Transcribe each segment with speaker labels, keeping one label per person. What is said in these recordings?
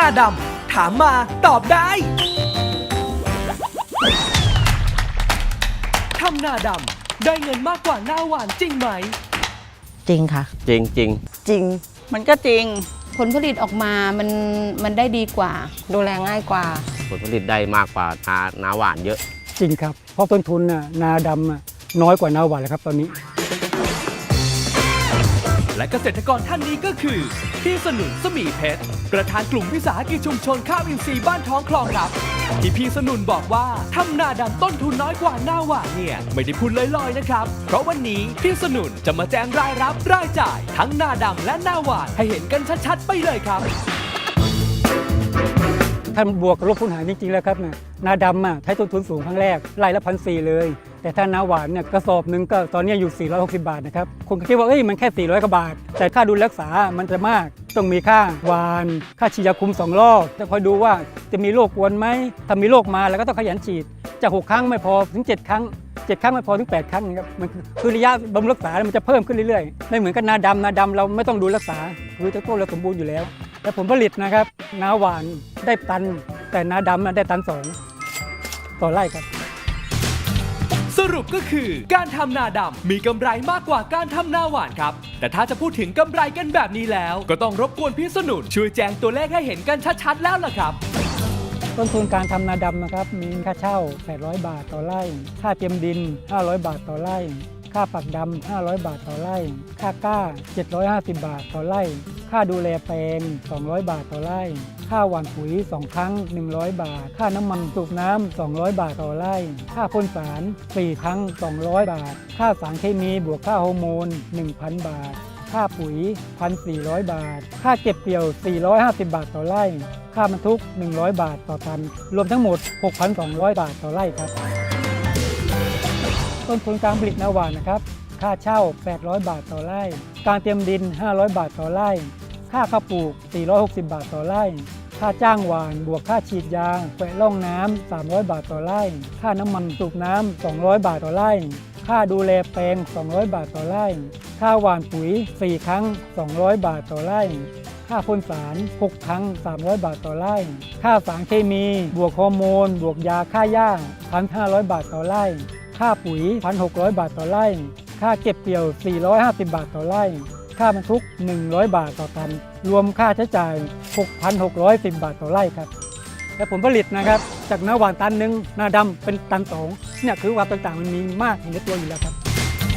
Speaker 1: นาดำ ถามมาตอบได้ ทำนาดำ ได้เงินมากกว่าหน้าหวานจริงไหม
Speaker 2: จริงค่ะ
Speaker 3: จริงจริง
Speaker 2: จริง
Speaker 4: มันก็จริง
Speaker 5: ผลผลิตออกมา มัน มันได้ดีกว่า
Speaker 2: ดูแลง่ายกว่า
Speaker 3: ผลผลิตได้มากกว่านานาหวานเยอะ
Speaker 6: จริงครับ เพราะต้นทุนน่ะนาดำน่ะน้อยกว่านาหวานเลยครับตอนนี้
Speaker 1: และเกษตรกรท่านนี้ก็คือ พี่สนุนสมีเพชร ประธานกลุ่มวิสาหกิจชุมชนข้าวอินทรีย์บ้านท้องคลองครับที่พี่สนุนบอกว่าทำนาดำต้นทุนน้อยกว่าหน้าหวานเนี่ย ไม่ได้พูดลอยๆนะครับ เพราะวันนี้พี่สนุนจะมาแจ้งรายรับรายจ่าย ทั้งนาดำและหน้าหวานให้เห็นกันชัดๆ ไปเลยครับ
Speaker 6: ถ้านบวกลบคูณหารจริงๆแล้วครับเนี่ยนาดำอะใช้ต้นทุนสูงครั้งแรกไร่ละพันสี่เลย แต่ถ้านาหวานเนี่ยกระสอบหนึ่งก็ตอนนี้อยู่ 460 บาทนะครับคนก็คิดว่าเอ้ยมันแค่ 400กว่าบาท แต่ค่าดูแลรักษามันจะมาก ต้องมีค่าหวาน ค่าฉีดยาคุม 2 รอบจะคอยดูว่าจะมีโรคกวนไหมถ้ามีโรคมาแล้วก็ต้องขยันฉีดจาก6ครั้งไม่พอถึง 7 ครั้ง 7 ครั้งไม่พอถึง 8 ครั้งครับมันคือระยะบำรุงรักษา มันจะเพิ่มขึ้นเรื่อยๆไม่เหมือนกับนาดำนาดำเราไม่ต้องดูรักษาคือต้นเราสมบูรณ์อยู่แล้วแต่ผลผลิตนะครับนาหวานได้ตัน แต่นาดำได้ตันสองต่อไร่ครับ
Speaker 1: รุปก็คือ การทำนาดำมีกำไรมากกว่าการทำนาหวานครับ แต่ถ้าจะพูดถึงกำไรกันแบบนี้แล้ว ก็ต้องรบกวนพี่สนุนช่วยแจงตัวเลขให้เห็นกันชัดๆแล้วล่ะครับ
Speaker 6: ต้นทุนการทำนาดำนะครับ มีค่าเช่า 800 บาทต่อไร่ ค่าเตรียมดิน 500 บาทต่อไร่ ค่าปักดำ 500 บาทต่อไร่ ค่าก้า 750 บาทต่อไร่ ค่าดูแลแปลง 200 บาทต่อไร่ ค่าหว่านปุ๋ย 2 ครั้ง 100 บาท ค่าน้ำมันสูบน้ำ200 บาทต่อไร่ ค่าพ่นสาร 4 ครั้ง 200 บาท ค่าสารเคมีบวกค่าฮอร์โมน 1,000 บาท ค่าปุ๋ย 1,400 บาท ค่าเก็บเกี่ยว 450 บาทต่อไร่ ค่าบรรทุก 100 บาทต่อตัน รวมทั้งหมด 6,200 บาทต่อไร่ครับต้นทุนการผลิตนาหวานนะครับค่าเช่า 800 บาทต่อไร่ การเตรียมดิน 500 บาทต่อไร่ ค่าข้าวปลูก 460 บาทต่อไร่ ค่าจ้างหวาน บวกค่าฉีดยางแขวะร่องน้ำ 300 บาทต่อไร่ ค่าน้ำมันสูบน้ำ 200 บาทต่อไร่ ค่าดูแลแปลง 200 บาทต่อไร่ ค่าหว่านปุ๋ย 4 ครั้ง 200 บาทต่อไร่ ค่าพ่นสาร 6 ครั้ง 300 บาทต่อไร่ ค่าสารเคมี บวกฮอร์โมน บวกยาฆ่าหญ้า 1,500 บาทต่อไร่ ค่าปุ๋ย 1,600 บาทต่อไร่ ค่าเก็บเกี่ยว 450 บาทต่อไร่ ค่าบรรทุก 100 บาทต่อตัน รวมค่าใช้จ่าย 6,610 บาทต่อไร่ครับ และผลผลิตนะครับ จากนาหวานตันหนึ่งนาดำเป็นตันสองเนี่ยคือความต่างๆมันมีมากอยู่ในตัวอยู่แล้วครับ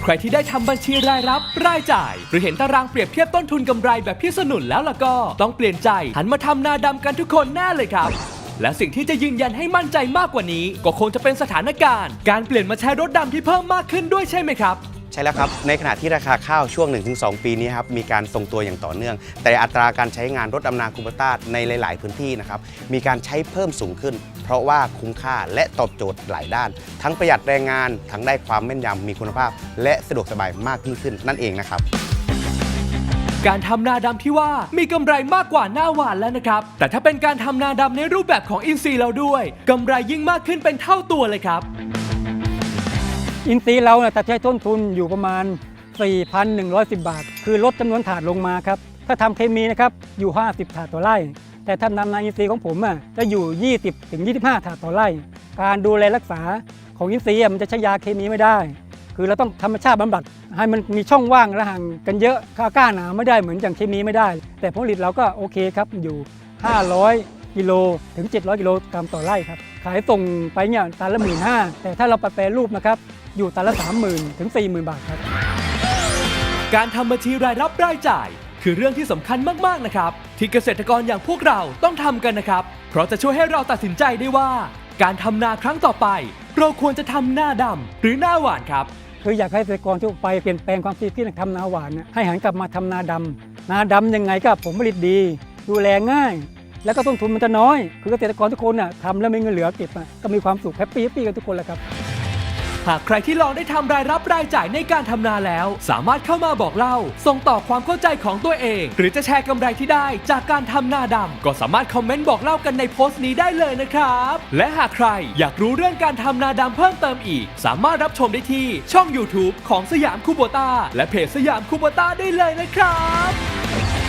Speaker 1: ใครที่ได้ทำบัญชีรายรับ รายจ่าย หรือเห็นตารางเปรียบเทียบต้นทุนกำไรแบบพี่สนุนแล้วล่ะก็ ต้องเปลี่ยนใจหันมาทำนาดำกันทุกคนแน่เลยครับและสิ่งที่จะยืนยันให้มั่นใจมากกว่านี้ ก็คงจะเป็นสถานการณ์ การเปลี่ยนมาใช้รถดำที่เพิ่มมากขึ้นด้วยใช่ไหมครับ
Speaker 7: ใช่แล้วครับ ในขณะที่ราคาข้าวช่วง 1-2 ปีนี้ครับมีการทรงตัวอย่างต่อเนื่อง แต่อัตราการใช้งานรถดำนาคูปต้าในหลาย ๆ พื้นที่นะครับมีการใช้เพิ่มสูงขึ้น เพราะว่าคุ้มค่าและตอบโจทย์หลายด้าน ทั้งประหยัดแรงงาน ทั้งได้ความแม่นยำมีคุณภาพ และสะดวกสบายมากยิ่งขึ้นนั่นเองนะครับ
Speaker 1: การทำนาดำที่ว่ามีกำไรมากกว่าหน้าหวานแล้วนะครับ แต่ถ้าเป็นการทำนาดำในรูปแบบของอินทรีย์เราด้วยกำไรยิ่งมากขึ้นเป็นเท่าตัวเลยครับ
Speaker 6: อินทรีย์เราเนี่ยแต่ใช้ต้นทุนอยู่ประมาณ 4,110 บาท คือลดจำนวนถาดลงมาครับ ถ้าทำเคมีนะครับอยู่ 50 ถาดต่อไร่ แต่ถ้านำนาอินทรีย์ของผมอะจะอยู่ 20ถึง25 ถาดต่อไร่ การดูแลรักษาของอินทรีย์มันจะใช้ยาเคมีไม่ได้ คือเราต้องธรรมชาติบำบัด ให้มันมีช่องว่างระห่างกันเยอะค่ากล้าหนาไม่ได้เหมือนอย่างเคมีไม่ได้ แต่ผลผลิตเราก็โอเคครับอยู่ 500 กิโลถึง 700 กิโลกรัมต่อไร่ครับ ขายส่งไปเนี่ยตันละหมื่นห้าแต่ถ้าเราไปแปรรูปนะครับ อยู่ตันละ 30,000 ถึง 40,000 บาทครับ
Speaker 1: การทำบัญชีรายรับรายจ่าย คือเรื่องที่สำคัญมาก ๆ นะครับ ที่เกษตรกรอย่างพวกเราต้องทำกันนะครับ เพราะจะช่วยให้เราตัดสินใจได้ว่า การทำนาครั้งต่อไป เราควรจะทำหน้าดำหรือหน้าหวานครับ
Speaker 6: คืออยากให้เกษตรกรทั่วไปเปลี่ยนแปลงความคิดที่ทำนาหวานน่ะให้หันกลับมาทำนาดำนาดำยังไงก็ผลผลิตดี ดูแลง่าย แล้วก็ต้นทุนมันจะน้อย คือเกษตรกรทุกคนน่ะทำแล้วมีเงินเหลือเก็บอะก็มีความสุขแฮปปี้แฮปปี้กันทุกคนแหละครับ
Speaker 1: หากใครที่ลองได้ทำรายรับรายจ่ายในการทำนาแล้ว สามารถเข้ามาบอกเล่า ส่งต่อความเข้าใจของตัวเอง หรือจะแชร์กำไรที่ได้จากการทำนาดำก็สามารถคอมเมนต์บอกเล่ากันในโพสต์นี้ได้เลยนะครับ และหากใครอยากรู้เรื่องการทำนาดำเพิ่มเติมอีก สามารถรับชมได้ที่ช่อง YouTube ของสยามคูโบต้าและเพจสยามคูโบต้าได้เลยนะครับ